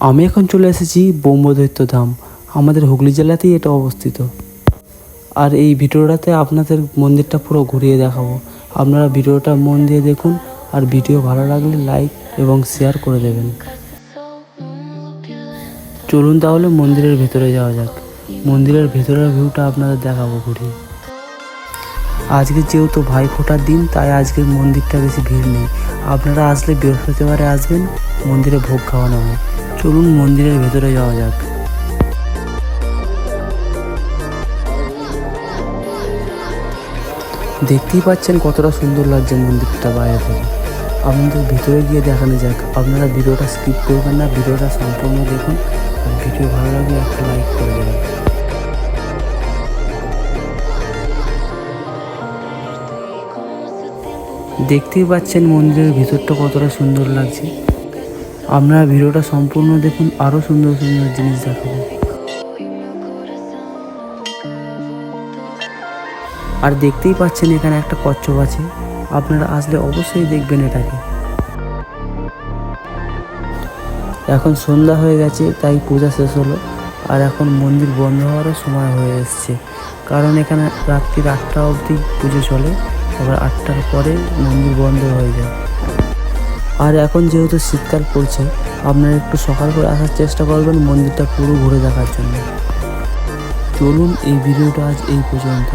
আমি এখন চলে এসেছি ব্রহ্মদৈত্য ধাম। আমাদের হুগলি জেলাতেই এটা অবস্থিত। আর এই ভিডিওটাতে আপনাদের মন্দিরটা পুরো ঘুরিয়ে দেখাবো। আপনারা ভিডিওটা মন দিয়ে দেখুন, আর ভিডিও ভালো লাগলে লাইক এবং শেয়ার করে দেবেন। চলুন তাহলে মন্দিরের ভেতরে যাওয়া যাক। মন্দিরের ভেতরের ভিউটা আপনাদের দেখাবো ঘুরিয়ে। আজকে যেহেতু ভাই ফোটার দিন, তাই আজকে মন্দিরটা বেশি ভিড় নেই। আপনারা আসলে বৃহস্পতিবারে আসবেন, মন্দিরে ভোগ খাওয়ানো হয়। চলুন মন্দিরের ভেতরে যাওয়া যাক। দেখতেই পাচ্ছেন কতটা সুন্দর লাগছে মন্দিরটা বাইরে থেকে। আপনাদের ভিতরে গিয়ে দেখানো যাক। আপনারা ভিডিওটা স্কিপ করবেন না, ভিডিওটা সম্পূর্ণ দেখুন। আর ভিডিও ভালো লাগলে একটা লাইক করে দেবেন। দেখতেই পাচ্ছেন মন্দিরের ভিতরটা কতটা সুন্দর লাগছে। আপনারা ভিডিওটা সম্পূর্ণ দেখুন আরও সুন্দর সুন্দর জিনিস দেখাবো। আর দেখতেই পাচ্ছেন এখানে একটা কচ্ছপ আছে। আপনারা আসলে অবশ্যই দেখবেন এটাকে। এখন সন্ধ্যা হয়ে গেছে, তাই পূজা শেষ হলো। আর এখন মন্দির বন্ধ হওয়ারও সময় হয়ে এসছে। কারণ এখানে রাত্রির আটটা অবধি পুজো চলে। আবার আটটার পরে মন্দির বন্ধ হয়ে যায়। আর এখন যেহেতু শীতকাল পড়ছে, আপনারা একটু সকাল করে আসার চেষ্টা করবেন, মন্দিরটা পুরো ঘুরে দেখার জন্য। চলুন এই ভিডিওটা আজ এই পর্যন্ত